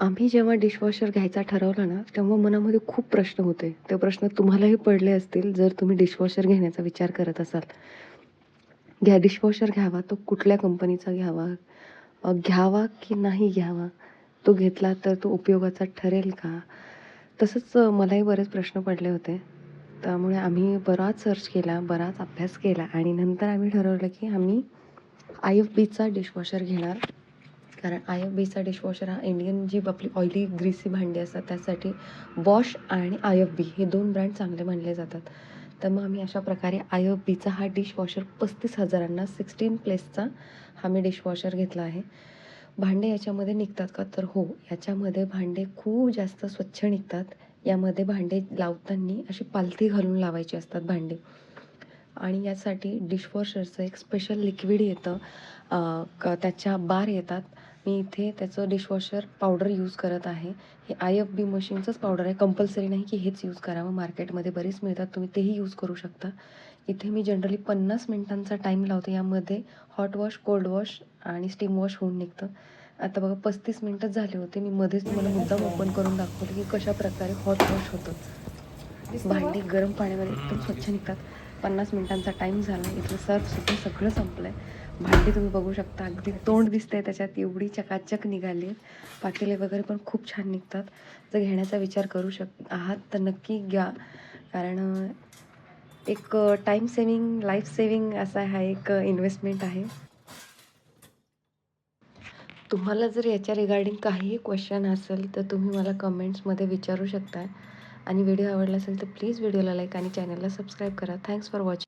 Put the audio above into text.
आम्ही जेव्हा डिशवॉशर घ्यायचा ठरवलं ना, तेव्हा मनामध्ये खूप प्रश्न होते. ते प्रश्न तुम्हालाही पडले असतील, जर तुम्ही डिशवॉशर घेण्याचा विचार करत असाल. घ्या डिशवॉशर घ्यावा, तो कुठल्या कंपनीचा घ्यावा? घ्यावा की नाही घ्यावा? तो घेतला तर तो उपयोगाचा ठरेल का? तसंच मलाही बरेच प्रश्न पडले होते. त्यामुळे आम्ही बराच सर्च केला, बराच अभ्यास केला आणि नंतर आम्ही ठरवलं की आम्ही आय-एफ-बीचा डिशवॉशर घेणार. कारण आय-एफ-बीचा डिशवॉशर हा इंडियन जी आपली ऑइली, ग्रीसी भांडी असतात त्यासाठी बॉश आणि आय-एफ-बी हे दोन ब्रँड चांगले मानले जातात. तर मग आम्ही अशा प्रकारे आय-एफ-बीचा हा डिशवॉशर 35,000 16 प्लेसचा हा मी डिशवॉशर घेतला आहे. भांडे याच्यामध्ये निघतात का? तर हो, याच्यामध्ये भांडे खूप जास्त स्वच्छ निघतात. यामध्ये भांडे लावताना अशी पालथी घालून लावायची असतात भांडे आणि यासाठी डिशवॉशरचं एक स्पेशल लिक्विड येतं. क त्याच्या बार येतात. मी इथे त्याचं डिशवॉशर पावडर यूज करत आहे. हे आय-एफ-बी मशीनचंच पावडर आहे. कंपल्सरी नाही की हेच यूज करावं. मार्केटमध्ये बरेच मिळतात. तुम्ही तेही यूज करू शकता. इथे मी जनरली 50 मिनिटांचा टाईम लावते. यामध्ये हॉट वॉश, कोल्ड वॉश आणि स्टीम वॉश होऊन निघतं. आता बघा पस्तीस मिनटंच झाले होते. मी मध्येच तुम्हाला मुद्दाम ओपन करून दाखवलं की कशाप्रकारे हॉट वॉश होतं. भांडी गरम पाण्यामध्ये एकदम स्वच्छ निघतात. 50 मिनिटांचा टाईम झाला. इथलं सर्फसुद्धा सगळं संपलंय. भांडी तुम्ही बघू शकता. अगदी तोंड दिसतंय त्याच्यात एवढी चकाचक निघाली आहेत. पातेले वगैरे पण खूप छान निघतात. जर घेण्याचा विचार करू शक आहात तर नक्की घ्या. कारण एक टाईम सेविंग लाईफ सेव्हिंग असा हा एक इन्व्हेस्टमेंट आहे. तुम्हाला जर याच्या रिगार्डिंग काहीही क्वेश्चन असेल तर तुम्ही मला कमेंट्समध्ये विचारू शकताय आणि व्हिडिओ आवडला असेल तर प्लीज व्हिडिओला लाईक आणि चॅनलला सबस्क्राईब करा. Thanks for watching.